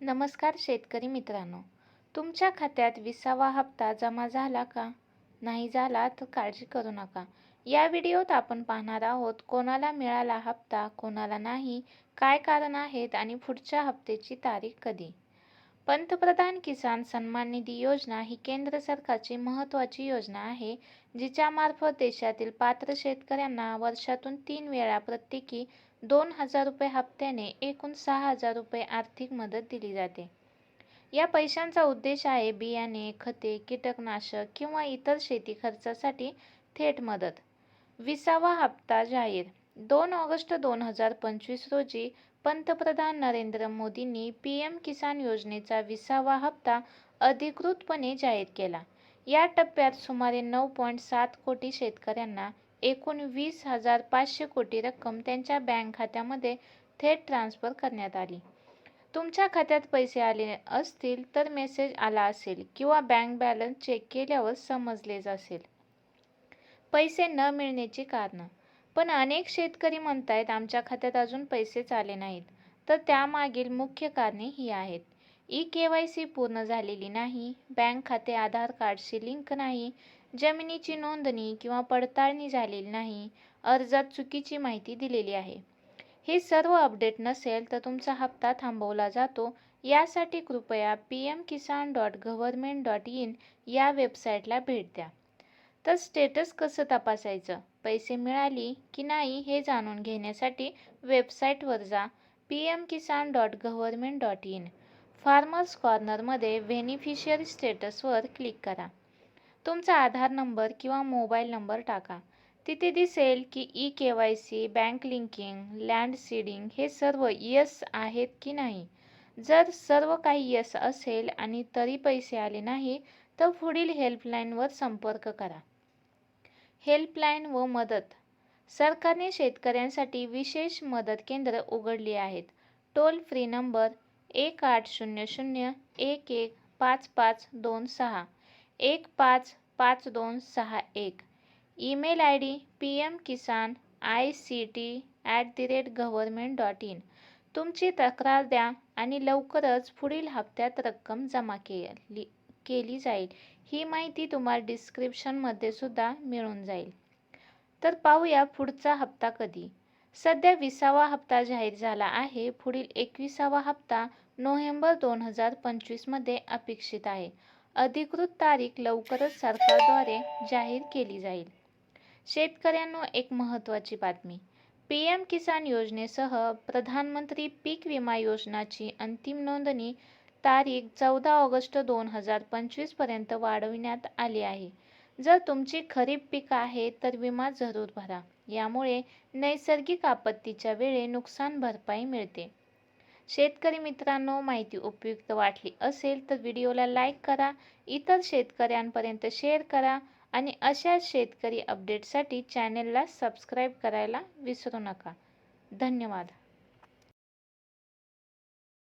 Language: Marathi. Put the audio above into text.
नमस्कार शेतकरी मित्रांनो. तुमच्या खात्यात विसावा हप्ता जमा झाला का? नाही झाला तर काळजी करू नका. या व्हिडिओत आपण पाहणार आहोत कोणाला मिळाला हप्ता कोणाला नाही काय कारण आहेत आणि पुढच्या हप्त्याची तारीख कधी? पंतप्रधान किसान सन्मान निधी योजना ही केंद्र सरकारची महत्त्वाची योजना आहे जिच्यामार्फत देशातील पात्र शेतकऱ्यांना वर्षातून तीन वेळा प्रत्येकी दोन हजार रुपये हप्त्याने एकूण सहा हजार रुपये आर्थिक मदत दिली जाते. या पैशांचा उद्देश आहे बियाणे खते कीटकनाशक किंवा इतर शेती खर्चासाठी थेट मदत. विसावा हप्ता जाहीर दोन ऑगस्ट दोन हजार पंचवीस रोजी पंतप्रधान नरेंद्र मोदींनी पी एम किसान योजनेचा विसावा हप्ता अधिकृतपणे जाहीर केला. या टप्प्यात सुमारे नऊ पॉईंट सात कोटी शेतकऱ्यांना एकूण वीस हजार पाचशे कोटी रक्कम त्यांच्या बँक खात्यामध्ये थेट ट्रान्स्फर करण्यात आली. तुमच्या खात्यात पैसे आले असतील तर मेसेज आला असेल किंवा बँक बॅलन्स चेक केल्यावर समजलेच असेल. पैसे न मिळण्याची कारणं. पण अनेक शेतकरी म्हणत आहेत आमच्या खात्यात अजून पैसेच आले नाहीत. तर त्यामागील मुख्य कारणे ही आहेत. ई के वाय सी पूर्ण झालेली नाही बँक खाते आधार कार्डशी लिंक नाही जमिनीची नोंदणी किंवा पडताळणी झालेली नाही अर्जात चुकीची माहिती दिलेली आहे. हे सर्व अपडेट नसेल तर तुमचा हप्ता थांबवला जातो. यासाठी कृपया P M Kisan dot government dot in या वेबसाईटला भेट द्या. तर स्टेटस कसं तपासायचं? पैसे मिळाली की नाही हे जाणून घेण्यासाठी वेबसाईटवर जा. P M Kisan dot government dot in farmers कॉर्नरमध्ये beneficiary स्टेटसवर क्लिक करा. तुमचा आधार नंबर किंवा मोबाईल नंबर टाका. तिथे दिसेल की E K Y C bank linking land seeding हे सर्व यस आहेत की नाही. जर सर्व काही यस असेल आणि तरी पैसे आले नाही तर पुढील हेल्पलाईनवर संपर्क करा. हेल्पलाईन व मदत. सरकारने शेतकऱ्यांसाठी विशेष मदत केंद्र उघडली आहेत. टोल फ्री नंबर एक आठ शून्य शून्य एक एक पाच पाच दोन सहा एक पाच पाच दोन सहा एक. Email I D P M Kisan I C T at the rate government dot in. तुमची तक्रार द्या आणि लवकरच पुढील हप्त्यात रक्कम जमा केली. केली जाईल. ही माहिती तुम्हाला डिस्क्रिप्शनमध्ये सुद्धा मिळून जाईल. तर पाहूया पुढचा हप्ता कधी? सध्या विसावा हप्ता जाहीर झाला आहे. पुढील एकविसावा हप्ता नोव्हेंबर दोन हजार पंचवीसमध्ये अपेक्षित आहे. अधिकृत तारीख लवकरच सरकारद्वारे जाहीर केली जाईल. शेतकऱ्यांना एक महत्त्वाची बातमी. पी एम किसान योजनेसह प्रधानमंत्री पीक विमा योजनाची अंतिम नोंदणी तारीख चौदा ऑगस्ट दोन हजार पंचवीसपर्यंत वाढविण्यात आली आहे. जर तुमची खरीप पीक आहे तर विमा जरूर भरा. यामुळे नैसर्गिक आपत्तीच्या वेळी नुकसान भरपाई मिळते. शेतकरी मित्रांनो माहिती उपयुक्त वाटली असेल तर व्हिडिओला लाईक करा इतर शेतकऱ्यांपर्यंत शेअर करा आणि अशाच शेतकरी अपडेटसाठी चॅनेलला सबस्क्राईब करायला विसरू नका. धन्यवाद.